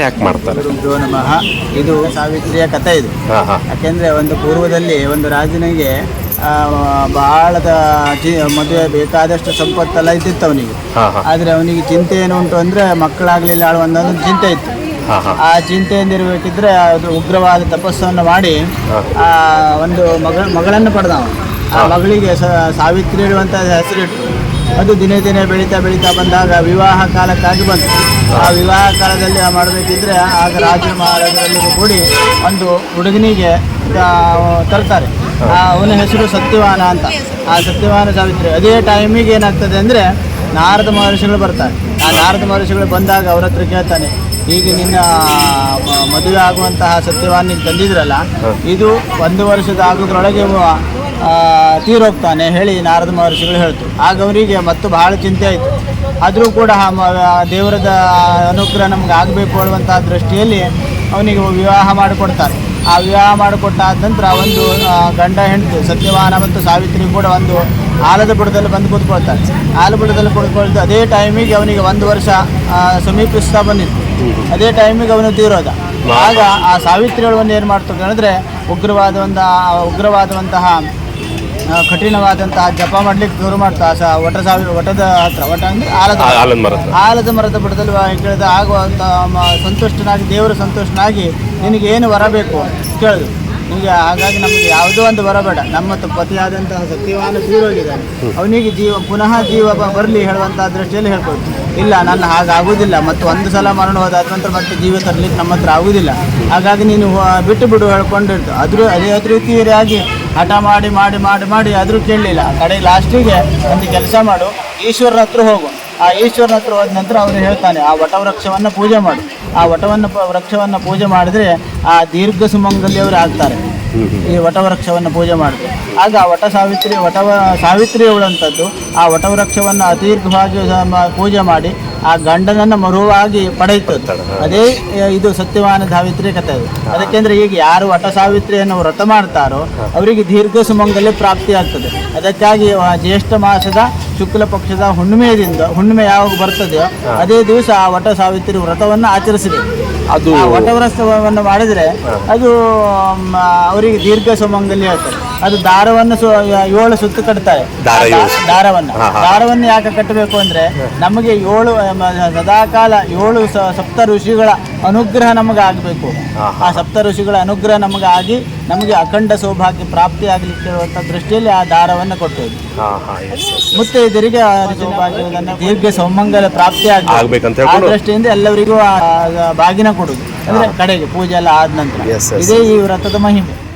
ಯಾಕೆ ಮಾಡ್ತಾರೆ? ಗುರುಭ್ಯೋ ನಮಃ. ಇದು ಸಾವಿತ್ರಿಯ ಕಥೆ ಇದು. ಹಾಂ ಹಾಂ. ಯಾಕೆಂದ್ರೆ ಒಂದು ಪೂರ್ವದಲ್ಲಿ ಒಂದು ರಾಜನಿಗೆ ಆ, ಬಹಳದ ಜಿ ಮದುವೆ ಬೇಕಾದಷ್ಟು ಸಂಪತ್ತೆಲ್ಲ ಇದ್ದಿತ್ತು ಅವನಿಗೆ. ಆದ್ರೆ ಹಾಂ. ಆದರೆ ಅವನಿಗೆ ಚಿಂತೆ ಏನು ಉಂಟು ಅಂದರೆ ಮಕ್ಕಳಾಗಲಿಲ್ಲ ಒಂದೊಂದು ಚಿಂತೆ ಇತ್ತು. ಹಾಂ ಹಾಂ. ಆ ಚಿಂತೆಯಿಂದ ಇರಬೇಕಿದ್ರೆ ಅದು ಉಗ್ರವಾದ ತಪಸ್ಸನ್ನು ಮಾಡಿ ಆ ಒಂದು ಮಗಳ ಮಗಳನ್ನು ಪಡೆದ ಅವನು. ಆ ಮಗಳಿಗೆ ಸಾವಿತ್ರಿ ಹೇಳುವಂಥ ಹೆಸರಿಟ್ಟು ಅದು ದಿನೇ ದಿನೇ ಬೆಳೀತಾ ಬೆಳೀತಾ ಬಂದಾಗ ವಿವಾಹ ಕಾಲಕ್ಕಾಗಿ ಬಂತು. ಆ ವಿವಾಹ ಕಾಲದಲ್ಲಿ ಮಾಡಬೇಕಿದ್ರೆ ಆಗ ರಾಜ ಮಹಾರಾಜರೆಲ್ಲರೂ ಕೂಡಿ ಒಂದು ಹುಡುಗನಿಗೆ ತರ್ತಾರೆ. ಆ, ಅವನ ಹೆಸರು ಸತ್ಯವಾನ ಅಂತ. ಆ ಸತ್ಯವಾನ ಸಾವಿತ್ರಿ ಅದೇ ಟೈಮಿಗೆ ಏನಾಗ್ತದೆ ಅಂದರೆ ನಾರದ ಮಹರ್ಷಿಗಳು ಬರ್ತಾರೆ. ಆ ನಾರದ ಮಹರ್ಷಿಗಳು ಬಂದಾಗ ಅವ್ರ ಹತ್ರ ಕೇಳ್ತಾನೆ ಈಗ ನಿನ್ನ ಮದುವೆ ಆಗುವಂತಹ ಸತ್ಯವಾನ್ ನೀನು ತಂದಿದ್ರಲ್ಲ ಇದು ಒಂದು ವರ್ಷದ ಆಗೋದ್ರೊಳಗೆ ತೀರೋಗ್ತಾನೆ ಹೇಳಿ ನಾರದ ಮಹರ್ಷಿಗಳು ಹೇಳ್ತು ಆಗ ಅವರಿಗೆ ಮತ್ತು ಬಹಳ ಚಿಂತೆ ಆಯಿತು. ಆದರೂ ಕೂಡ ದೇವರದ ಅನುಗ್ರಹ ನಮ್ಗೆ ಆಗಬೇಕು ಅನ್ನುವಂಥ ದೃಷ್ಟಿಯಲ್ಲಿ ಅವನಿಗೆ ವಿವಾಹ ಮಾಡಿಕೊಡ್ತಾರೆ. ಆ ವಿವಾಹ ಮಾಡಿಕೊಟ್ಟಾದ ನಂತರ ಒಂದು ಗಂಡ ಹೆಂಡತಿ, ಸತ್ಯವಾನ ಮತ್ತು ಸಾವಿತ್ರಿ ಕೂಡ ಒಂದು ಆಲದ ಬುಡದಲ್ಲಿ ಬಂದು ಕೂತ್ಕೊಳ್ತಾರೆ. ಆಲ ಬುಡದಲ್ಲಿ ಕೂತ್ಕೊಳ್ತು ಅದೇ ಟೈಮಿಗೆ ಅವನಿಗೆ ಒಂದು ವರ್ಷ ಸಮೀಪಿಸ್ತಾ ಬಂದಿತ್ತು. ಅದೇ ಟೈಮಿಗೆ ಅವನು ತೀರೋದ. ಆಗ ಆ ಸಾವಿತ್ರಿ ಒಂದು ಏನು ಮಾಡ್ತಾರೆ ಅಂದರೆ ಉಗ್ರವಾದ ಒಂದು ಕಠಿಣವಾದಂತಹ ಜಪ ಮಾಡ್ಲಿಕ್ಕೆ ದೂರ ಮಾಡ್ತಾ ಸ ವಟ ಸಾವಿರ ವಟದ ಹತ್ರ ವಟ ಅಂದ್ರೆ ಆಲದ ಆಲದ ಮರ. ಆಲದ ಮರದ ಬುಡದಲ್ಲಿ ಕೇಳಿದ ಆಗುವಂತ ಮ- ಸಂತುಷ್ಟನಾಗಿ ದೇವರು ಸಂತುಷ್ಟನಾಗಿ ನಿನಗೆ ಏನು ವರ ಬೇಕು ಕೇಳಿದ್ರು ನಿಮಗೆ ಹಾಗಾಗಿ ನಮಗೆ ಯಾವುದೋ ಒಂದು ಬರಬೇಡ. ನಮ್ಮ ಪತಿಯಾದಂತಹ ಸತ್ಯವಾನ ತೀರೋಗಿದ್ದಾನೆ ಅವನಿಗೆ ಜೀವ, ಪುನಃ ಜೀವ ಬರಲಿ ಹೇಳುವಂತಹ ದೃಷ್ಟಿಯಲ್ಲಿ ಹೇಳ್ಬೋದು ಇಲ್ಲ, ನನ್ನ ಹಾಗಾಗುವುದಿಲ್ಲ ಮತ್ತು ಒಂದು ಸಲ ಮರಣ ಹೋದಾದ ನಂತರ ಮತ್ತೆ ಜೀವ ತರಲಿಕ್ಕೆ ನಮ್ಮ ಹತ್ರ ಆಗುವುದಿಲ್ಲ. ಹಾಗಾಗಿ ನೀನು ಬಿಟ್ಟು ಬಿಡು ಹೇಳ್ಕೊಂಡಿರ್ತು. ಅದ್ರ ಅದೇ ರೀತಿಯಾಗಿ ಹಠ ಮಾಡಿ ಮಾಡಿ ಮಾಡಿ ಮಾಡಿ ಆದರೂ ಕೇಳಲಿಲ್ಲ. ಕಡೆ ಲಾಸ್ಟಿಗೆ ಒಂದು ಕೆಲಸ ಮಾಡು. ಈಶ್ವರನ ಹತ್ರ ಹೋಗು. ಆ ಈಶ್ವರನ ಹತ್ರ ಹೋದ ನಂತರ ಅವನು ಹೇಳ್ತಾನೆ, ಆ ವಟವೃಕ್ಷವನ್ನು ಪೂಜೆ ಮಾಡು. ಆ ವಟವನ್ನು ವೃಕ್ಷವನ್ನು ಪೂಜೆ ಮಾಡಿದ್ರೆ ಆ ದೀರ್ಘ ಸುಮಂಗಲಿಯವರು ಆಗ್ತಾರೆ. ಈ ವಟವೃಕ್ಷವನ್ನು ಪೂಜೆ ಮಾಡಿದ್ರೆ. ಆಗ ಆ ವಟ ಸಾವಿತ್ರಿ, ವಟವ ಸಾವಿತ್ರಿ ಅವಳಂಥದ್ದು ಆ ವಟವೃಕ್ಷವನ್ನು ಅದೀರ್ಘವಾಗಿ ಪೂಜೆ ಮಾಡಿ ಆ ಗಂಡನನ್ನು ಮರುವಾಗಿ ಪಡೆಯುತ್ತದೆ ಅದೇ ಇದು ಸತ್ಯವಾನ ಸಾವಿತ್ರಿ ಕಥೆ ಅದು. ಅದಕ್ಕೆಂದ್ರೆ ಈಗ ಯಾರು ವಟ ಸಾವಿತ್ರಿಯನ್ನು ವ್ರತ ಮಾಡ್ತಾರೋ, ಅವರಿಗೆ ದೀರ್ಘ ಸುಮಂಗಲ್ಯ ಪ್ರಾಪ್ತಿ ಆಗ್ತದೆ ಅದಕ್ಕಾಗಿ ಜ್ಯೇಷ್ಠ ಮಾಸದ ಶುಕ್ಲ ಪಕ್ಷದ ಹುಣ್ಣಿಮೆಯಿಂದ ಹುಣ್ಣಿಮೆ ಯಾವಾಗ ಬರ್ತದೆಯೋ ಅದೇ ದಿವಸ ಆ ವಟ ಸಾವಿತ್ರಿ ವ್ರತವನ್ನು ಆಚರಿಸಿದೆ. ಅದು ವಟವ್ರತವನ್ನು ಮಾಡಿದರೆ ಅದು ಅವರಿಗೆ ದೀರ್ಘ ಸಮಂಗಲ್ಯ ಆಗ್ತದೆ. ಅದು ದಾರವನ್ನು ಸು ಏಳು ಸುತ್ತು ಕಟ್ತಾರೆ. ದಾರ ಏಳು. ದಾರವನ್ನು. ಹಾ, ಹಾ. ದಾರವನ್ನು ಯಾಕೆ ಕಟ್ಟಬೇಕು ಅಂದ್ರೆ ನಮಗೆ ಏಳು ಸದಾಕಾಲ ಏಳು ಸ- ಸಪ್ತ ಋಷಿಗಳ ಅನುಗ್ರಹ ನಮಗೆ ಆಗಬೇಕು. ಹಾ, ಆ ಸಪ್ತ ಋಷಿಗಳ ಅನುಗ್ರಹ ನಮಗೆ ಆಗಿ ನಮಗೆ ಅಖಂಡ ಸೌಭಾಗ್ಯ ಪ್ರಾಪ್ತಿ ಆಗಲಿಕ್ಕೆ ದೃಷ್ಟಿಯಲ್ಲಿ ಆ ದಾರವನ್ನು ಕೊಟ್ಟೇವೆ ಹಾಂ ಹಾಂ ಎಸ್ ಎಸ್ ಮತ್ತೆ ಇದರಿಗೆ ಆ ಸೌಭಾಗ್ಯವನ್ನು ದೀರ್ಘ ಸೌಮಂಗಲ ಪ್ರಾಪ್ತಿ ಆಗ್ಬೇಕಂತ ಆಗಬೇಕು ಆ ಹೇಳ್ಕೊಂಡು- ದೃಷ್ಟಿಯಿಂದ ಎಲ್ಲರಿಗೂ ಆ- ಆ ಬಾಗಿನ ಕೊಡುದು ಅಂದ್ರೆ ಕಡೆಗೆ ಪೂಜೆ ಎಲ್ಲ ಆದ ನಂತರ. Yes, yes. ಇದೇ ಈ ವ್ರತದ ಮಹಿಮೆ.